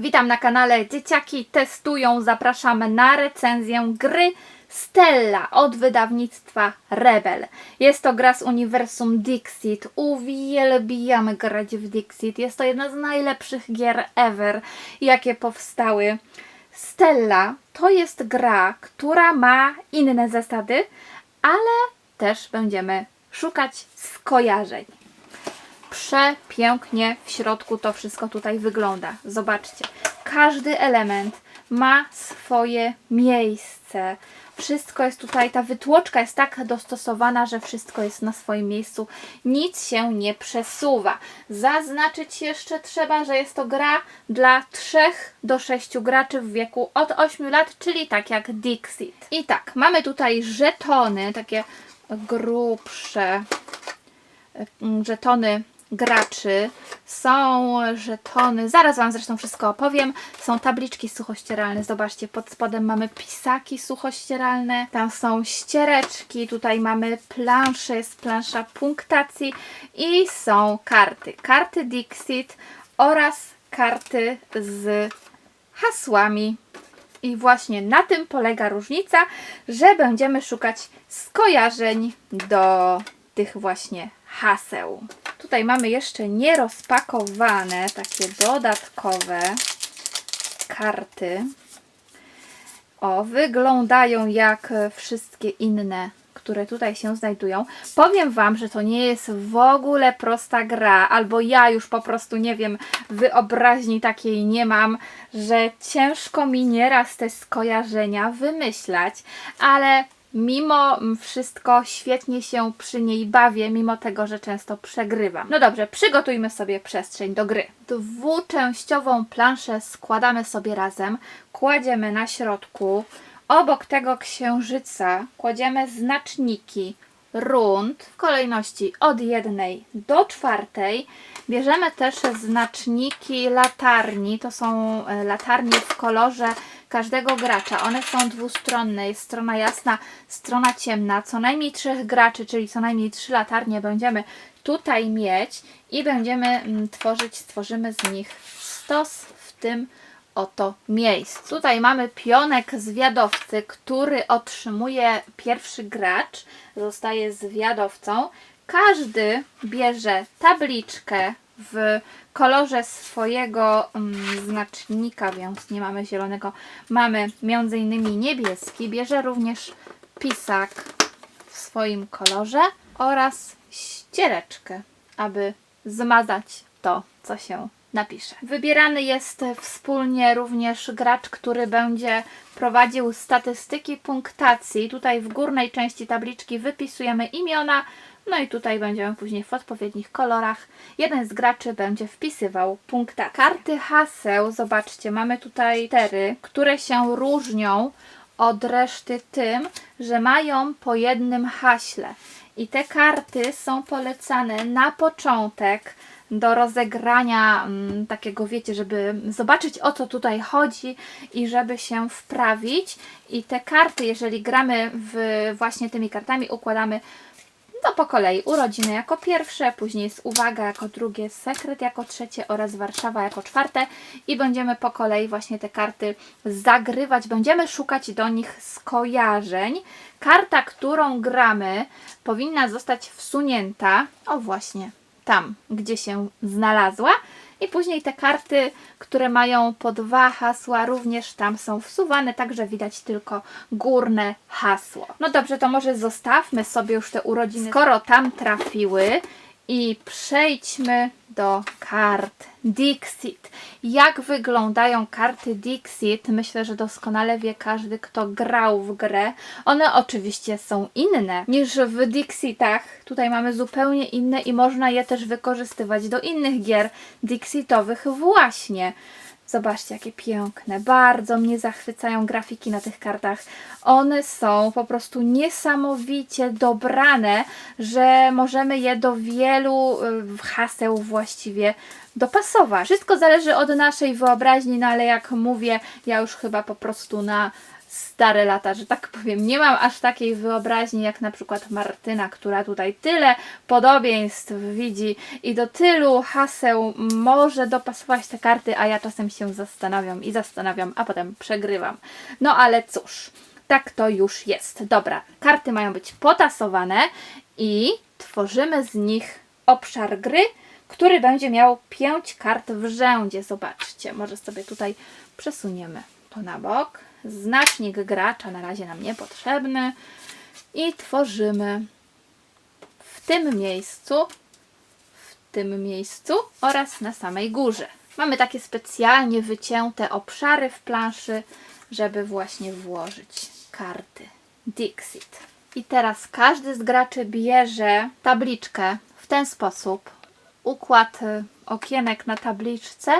Witam na kanale Dzieciaki Testują. Zapraszamy na recenzję gry Stella od wydawnictwa Rebel. Jest to gra z uniwersum Dixit. Uwielbiamy grać w Dixit. Jest to jedna z najlepszych gier ever, jakie powstały. Stella to jest gra, która ma inne zasady, ale też będziemy szukać skojarzeń przepięknie w środku to wszystko tutaj wygląda. Zobaczcie, każdy element ma swoje miejsce. Wszystko jest tutaj, ta wytłoczka jest tak dostosowana, że wszystko jest na swoim miejscu. Nic się nie przesuwa. Zaznaczyć jeszcze trzeba, że jest to gra dla 3 do 6 graczy w wieku od 8 lat, czyli tak jak Dixit. I tak, mamy tutaj żetony, takie grubsze, mm, żetony graczy, są żetony, zaraz Wam zresztą wszystko opowiem, są tabliczki suchościeralne, zobaczcie, pod spodem mamy pisaki suchościeralne, tam są ściereczki, tutaj mamy planszę, jest plansza punktacji i są karty, karty Dixit oraz karty z hasłami. I właśnie na tym polega różnica, że będziemy szukać skojarzeń do tych właśnie haseł. Tutaj mamy jeszcze nierozpakowane, takie dodatkowe karty. O, wyglądają jak wszystkie inne, które tutaj się znajdują. Powiem Wam, że to nie jest w ogóle prosta gra, albo ja już po prostu nie wiem, wyobraźni takiej nie mam, że ciężko mi nieraz te skojarzenia wymyślać, ale Mimo wszystko świetnie się przy niej bawię, mimo tego, że często przegrywam. No dobrze, przygotujmy sobie przestrzeń do gry. Dwuczęściową planszę składamy sobie razem, kładziemy na środku. Obok tego księżyca kładziemy znaczniki rund w kolejności od jednej do czwartej. Bierzemy też znaczniki latarni, to są e, latarnie w kolorze każdego gracza. One są dwustronne, jest strona jasna, strona ciemna. Co najmniej trzech graczy, czyli co najmniej trzy latarnie będziemy tutaj mieć i będziemy mm, tworzyć, stworzymy z nich stos w tym oto miejscu. Tutaj mamy pionek zwiadowcy, który otrzymuje pierwszy gracz, zostaje zwiadowcą. Każdy bierze tabliczkę w kolorze swojego mm, znacznika, więc nie mamy zielonego. Mamy innymi niebieski, bierze również pisak w swoim kolorze oraz ściereczkę, aby zmazać to, co się napisze. Wybierany jest wspólnie również gracz, który będzie prowadził statystyki punktacji. Tutaj w górnej części tabliczki wypisujemy imiona, no i tutaj będziemy później w odpowiednich kolorach. Jeden z graczy będzie wpisywał punktację. Karty haseł, zobaczcie, mamy tutaj cztery, które się różnią od reszty tym, że mają po jednym haśle. I te karty są polecane na początek do rozegrania mm, takiego, wiecie, żeby zobaczyć o co tutaj chodzi i żeby się wprawić. I te karty, jeżeli gramy w właśnie tymi kartami, układamy no po kolei. Urodziny jako pierwsze, później jest uwaga jako drugie, sekret jako trzecie oraz Warszawa jako czwarte. I będziemy po kolei właśnie te karty zagrywać, będziemy szukać do nich skojarzeń. Karta, którą gramy powinna zostać wsunięta, o właśnie, tam, gdzie się znalazła i później te karty, które mają po dwa hasła, również tam są wsuwane, także widać tylko górne hasło. No dobrze, to może zostawmy sobie już te urodziny, skoro tam trafiły i przejdźmy do kart Dixit. Jak wyglądają karty Dixit? Myślę, że doskonale wie każdy, kto grał w grę. One oczywiście są inne niż w Dixitach. Tutaj mamy zupełnie inne i można je też wykorzystywać do innych gier Dixitowych właśnie. Zobaczcie, jakie piękne. Bardzo mnie zachwycają grafiki na tych kartach. One są po prostu niesamowicie dobrane, że możemy je do wielu y, haseł właściwie dopasować. Wszystko zależy od naszej wyobraźni, no ale jak mówię, ja już chyba po prostu na stare lata, że tak powiem. Nie mam aż takiej wyobraźni jak na przykład Martyna, która tutaj tyle podobieństw widzi i do tylu haseł może dopasować te karty, a ja czasem się zastanawiam i zastanawiam, a potem przegrywam. No ale cóż, tak to już jest. Dobra, karty mają być potasowane i tworzymy z nich obszar gry, który będzie miał 5 kart w rzędzie. Zobaczcie, może sobie tutaj przesuniemy to na bok. Znacznik gracza na razie nam niepotrzebny i tworzymy w tym miejscu, w tym miejscu oraz na samej górze. Mamy takie specjalnie wycięte obszary w planszy, żeby właśnie włożyć karty Dixit. I teraz każdy z graczy bierze tabliczkę w ten sposób. Układ y, okienek na tabliczce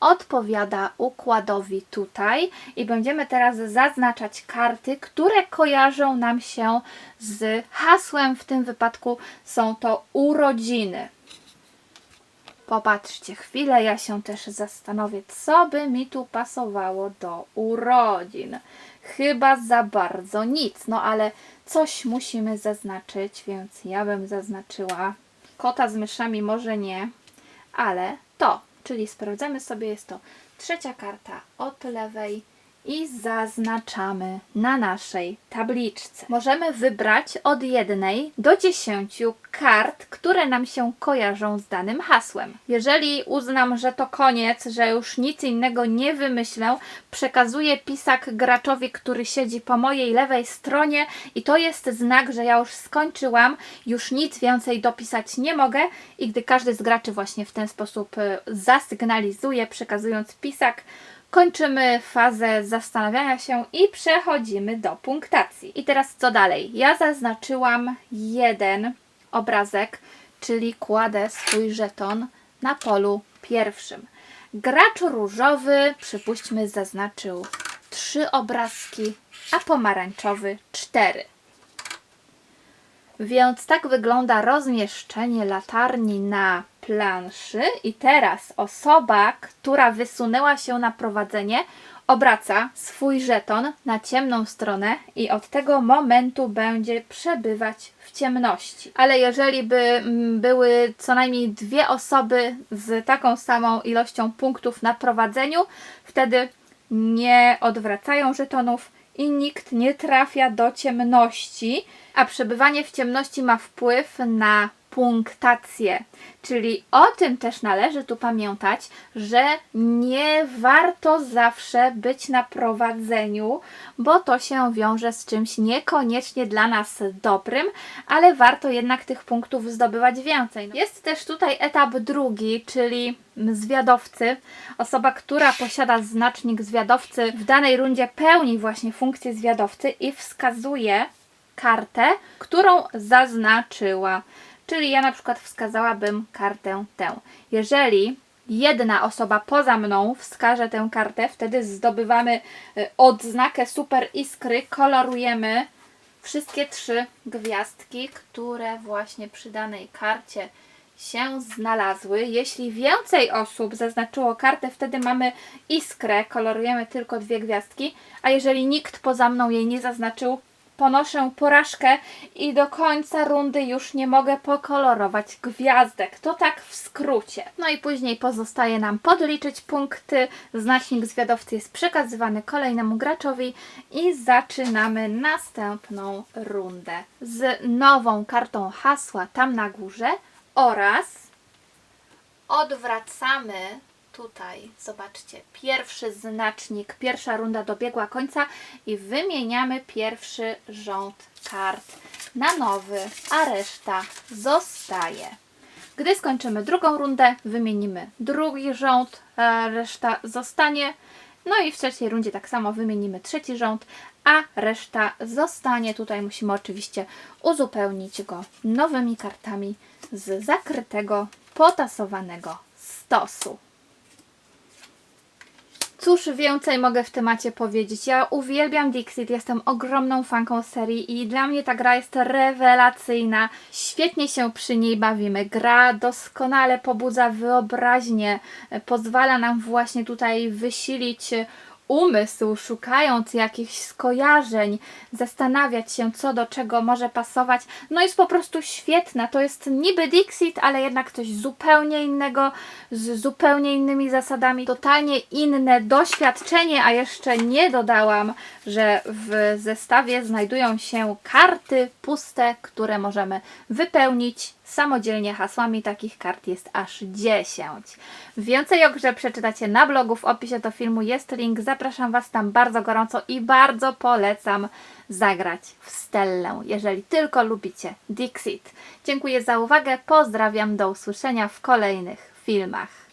odpowiada układowi tutaj i będziemy teraz zaznaczać karty, które kojarzą nam się z hasłem. W tym wypadku są to urodziny. Popatrzcie chwilę, ja się też zastanowię, co by mi tu pasowało do urodzin. Chyba za bardzo nic, no ale coś musimy zaznaczyć, więc ja bym zaznaczyła kota z myszami, może nie, ale to, czyli sprawdzamy sobie, jest to trzecia karta od lewej i zaznaczamy na naszej tabliczce. Możemy wybrać od jednej do dziesięciu kart, które nam się kojarzą z danym hasłem. Jeżeli uznam, że to koniec, że już nic innego nie wymyślę, przekazuję pisak graczowi, który siedzi po mojej lewej stronie i to jest znak, że ja już skończyłam, już nic więcej dopisać nie mogę i gdy każdy z graczy właśnie w ten sposób y, zasygnalizuje, przekazując pisak, kończymy fazę zastanawiania się i przechodzimy do punktacji. I teraz co dalej? Ja zaznaczyłam jeden obrazek, czyli kładę swój żeton na polu pierwszym. Gracz różowy, przypuśćmy, zaznaczył trzy obrazki, a pomarańczowy cztery. Więc tak wygląda rozmieszczenie latarni na planszy. I teraz osoba, która wysunęła się na prowadzenie, obraca swój żeton na ciemną stronę i od tego momentu będzie przebywać w ciemności. Ale jeżeli by mm, były co najmniej dwie osoby z taką samą ilością punktów na prowadzeniu, wtedy nie odwracają żetonów i nikt nie trafia do ciemności, a przebywanie w ciemności ma wpływ na punktację. Czyli o tym też należy tu pamiętać, że nie warto zawsze być na prowadzeniu, bo to się wiąże z czymś niekoniecznie dla nas dobrym, ale warto jednak tych punktów zdobywać więcej. Jest też tutaj etap drugi, czyli zwiadowcy. Osoba, która posiada znacznik zwiadowcy w danej rundzie pełni właśnie funkcję zwiadowcy i wskazuje kartę, którą zaznaczyła. Czyli ja na przykład wskazałabym kartę tę. Jeżeli jedna osoba poza mną wskaże tę kartę, wtedy zdobywamy y, odznakę super iskry, kolorujemy wszystkie trzy gwiazdki, które właśnie przy danej karcie się znalazły. Jeśli więcej osób zaznaczyło kartę, wtedy mamy iskrę, kolorujemy tylko dwie gwiazdki, a jeżeli nikt poza mną jej nie zaznaczył, ponoszę porażkę i do końca rundy już nie mogę pokolorować gwiazdek. To tak w skrócie. No i później pozostaje nam podliczyć punkty. Znacznik zwiadowcy jest przekazywany kolejnemu graczowi i zaczynamy następną rundę z nową kartą hasła tam na górze oraz odwracamy tutaj, zobaczcie, pierwszy znacznik, pierwsza runda dobiegła końca i wymieniamy pierwszy rząd kart na nowy, a reszta zostaje. Gdy skończymy drugą rundę, wymienimy drugi rząd, reszta zostanie. No i w trzeciej rundzie tak samo wymienimy trzeci rząd, a reszta zostanie. Tutaj musimy oczywiście uzupełnić go nowymi kartami z zakrytego, potasowanego stosu. Cóż więcej mogę w temacie powiedzieć? Ja uwielbiam Dixit, jestem ogromną fanką serii i dla mnie ta gra jest rewelacyjna. Świetnie się przy niej bawimy. Gra doskonale pobudza wyobraźnię, pozwala nam właśnie tutaj wysilić umysł, szukając jakichś skojarzeń, zastanawiać się, co do czego może pasować. No jest po prostu świetna. To jest niby Dixit, ale jednak coś zupełnie innego, z zupełnie innymi zasadami, totalnie inne doświadczenie, a jeszcze nie dodałam, że w zestawie znajdują się karty puste, które możemy wypełnić samodzielnie hasłami. Takich kart jest aż 10. Więcej o grze przeczytacie na blogu, w opisie do filmu jest link. Zapraszam Was tam bardzo gorąco i bardzo polecam zagrać w Stellę, jeżeli tylko lubicie Dixit. Dziękuję za uwagę, pozdrawiam, do usłyszenia w kolejnych filmach.